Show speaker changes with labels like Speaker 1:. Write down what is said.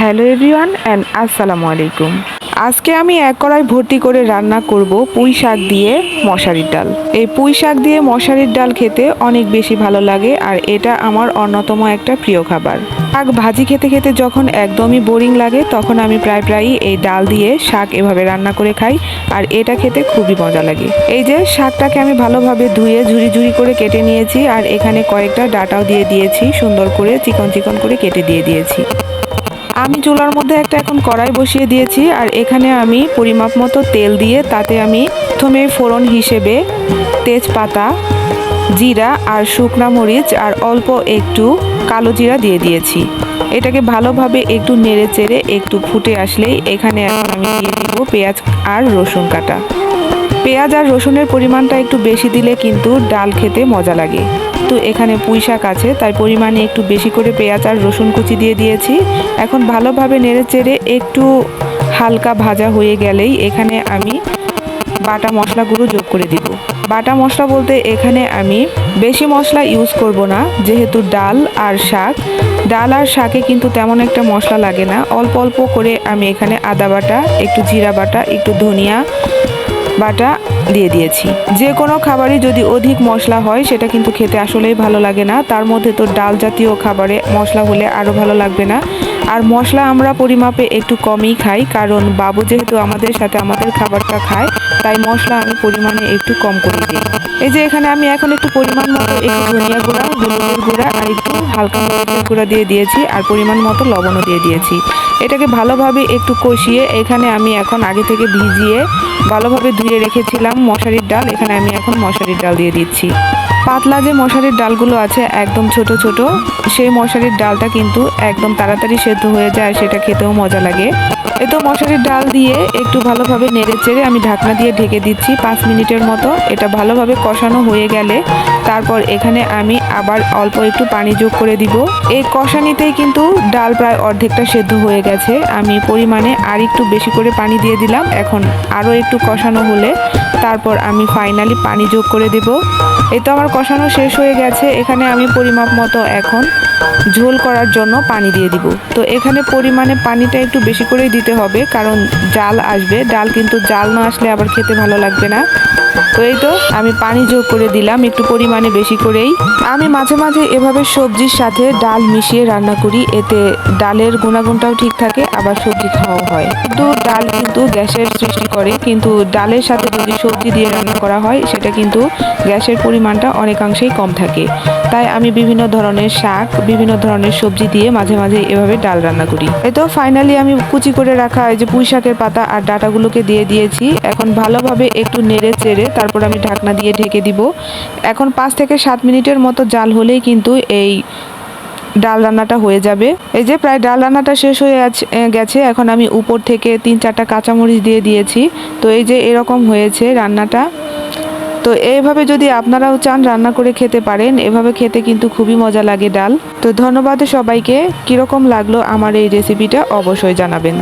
Speaker 1: Hello everyone and আসসালামু আলাইকুম। আজকে আমি এক কড়াই ভর্তি করে রান্না করব পুঁই শাক দিয়ে মশারির ডাল। এই পুঁই শাক দিয়ে মশারির ডাল খেতে অনেক বেশি ভালো লাগে, আর এটা আমার অন্যতম একটা প্রিয় খাবার। শাক ভাজি খেতে খেতে যখন একদমই বোরিং লাগে, তখন আমি প্রায় প্রায়ই এই ডাল দিয়ে শাক এভাবে রান্না করে খাই, আর এটা খেতে খুবই মজা লাগে। এই যে শাকটাকে আমি ভালোভাবে ধুয়ে ঝুরি ঝুরি করে কেটে নিয়েছি, আর এখানে কয়েকটা ডাটাও দিয়ে দিয়েছি, সুন্দর করে চিকন চিকন করে কেটে দিয়ে দিয়েছি। আমি চুলার মধ্যে একটা এখন কড়াই বসিয়ে দিয়েছি, আর এখানে আমি পরিমাপ মতো তেল দিয়ে তাতে আমি প্রথমে ফোড়ন হিসেবে তেজপাতা, জিরা আর শুকনা মরিচ আর অল্প একটু কালো জিরা দিয়ে দিয়েছি। এটাকে ভালোভাবে একটু নেড়ে চেড়ে একটু ফুটে আসলেই এখানে এখন আমি দিয়ে দিব পেঁয়াজ আর রসুন কাটা। পেঁয়াজ আর রসুনের পরিমাণটা একটু বেশি দিলে কিন্তু ডাল খেতে মজা লাগে। তো এখানে পুঁই শাক আছে, তাই পরিমাণে একটু বেশি করে পেঁয়াজ আর রসুন কুচি দিয়ে দিয়েছি। এখন ভালোভাবে নেড়ে চেড়ে একটু হালকা ভাজা হয়ে গেলেই এখানে আমি বাটা মশলাগুলো যোগ করে দিব। বাটা মশলা বলতে এখানে আমি বেশি মশলা ইউজ করব না, যেহেতু ডাল আর শাক। ডাল আর শাকে কিন্তু তেমন একটা মশলা লাগে না। অল্প অল্প করে আমি এখানে আদা বাটা, একটু জিরা বাটা, একটু ধনিয়া বাটা দিয়ে দিয়েছি। যে কোনো খাবারই যদি অধিক মশলা হয়, সেটা কিন্তু খেতে আসলেই ভালো লাগে না। তার মধ্যে তো ডাল জাতীয় খাবারে মশলা হলে আরও ভালো লাগবে না। আর মশলা আমরা পরিমাপে একটু কমই খাই, কারণ বাবু যেহেতু আমাদের সাথে আমাদের খাবারটা খায় তাই মশলা আমি পরিমাণে একটু কম করে দিই। এই যে এখানে আমি এখন একটু পরিমাণ মতো একটু ধনিয়া গুঁড়া, হলুদের গুঁড়া আর একটু হালকা মরিচের গুঁড়া দিয়ে দিয়েছি আর পরিমাণ মতো লবণও দিয়ে দিয়েছি। এটাকে ভালোভাবে একটু কষিয়ে এখানে আমি এখন আগে থেকে ভিজিয়ে ভালোভাবে ধুয়ে রেখেছিলাম মশারির ডাল। এখানে আমি এখন মশারির ডাল দিয়ে দিচ্ছি। পাতলা যে মশারির ডালগুলো আছে একদম ছোট ছোট, সেই মশারির ডালটা কিন্তু একদম তাড়াতাড়ি সেদ্ধ হয়ে যায় সেটা খেতেও মজা লাগে। এ তো মশারির ডাল দিয়ে একটু ভালোভাবে নেড়ে চেড়ে আমি ঢাকনা দিয়ে ঢেকে দিচ্ছি পাঁচ মিনিটের মতো। এটা ভালোভাবে কষানো হয়ে গেলে তারপর এখানে আমি আবার অল্প একটু পানি যোগ করে দিব। এই কষানিতেই কিন্তু ডাল প্রায় অর্ধেকটা সেদ্ধ হয়ে গেছে। আমি পরিমাণে আর একটু বেশি করে পানি দিয়ে দিলাম। এখন আরও একটু কষানো হলে তারপর আমি ফাইনালি পানি যোগ করে দেব। এই তো আমার কষানো শেষ হয়ে গেছে। এখানে আমি পরিমাপ মতো এখন ঝোল করার জন্য পানি দিয়ে দিব। তো এখানে পরিমাণে পানিটা একটু বেশি করেই দিতে হবে, কারণ জাল আসবে। ডাল কিন্তু জাল না আসলে আবার খেতে ভালো লাগবে না। তো এই তো, আমি পানি যোগ করে দিলাম, একটু পরিমাণে বেশি করেই। আমি মাঝে মাঝে এভাবে সবজির সাথে ডাল মিশিয়ে রান্না করি, এতে ডালের গুণাগুণটাও ঠিক থাকে, আবার সবজি খাওয়াও হয়। কিন্তু ডাল কিন্তু গ্যাসের সৃষ্টি করে, কিন্তু ডালের সাথে যদি সবজি দিয়ে রান্না করা হয়, সেটা কিন্তু গ্যাসের পরিমাণটা অনেকাংশেই কম থাকে। তাই আমি বিভিন্ন ধরনের শাক, বিভিন্ন ধরনের সবজি দিয়ে মাঝে মাঝে এভাবে ডাল রান্না করি। এই তো ফাইনালি আমি কুচি করে রাখা এই যে পুঁই শাকের পাতা আর ডাটাগুলোকে দিয়ে দিয়েছি। এখন ভালোভাবে একটু নেড়ে চেড়ে তারপর আমি ঢাকনা দিয়ে ঢেকে দিব। এখন পাঁচ থেকে সাত মিনিটের মতো জাল হলেই কিন্তু এই ডাল রান্নাটা হয়ে যাবে। এই যে প্রায় ডাল রান্নাটা শেষ হয়ে গেছে। এখন আমি উপর থেকে তিন চারটা কাঁচামরিচ দিয়ে দিয়েছি। তো এই যে এরকম হয়েছে রান্নাটা। তো এইভাবে যদি আপনারাও চান রান্না করে খেতে পারেন, এভাবে খেতে কিন্তু খুবই মজা লাগে ডাল। তো ধন্যবাদ সবাইকে। কীরকম লাগল আমার এই রেসিপিটা অবশ্যই জানাবেন।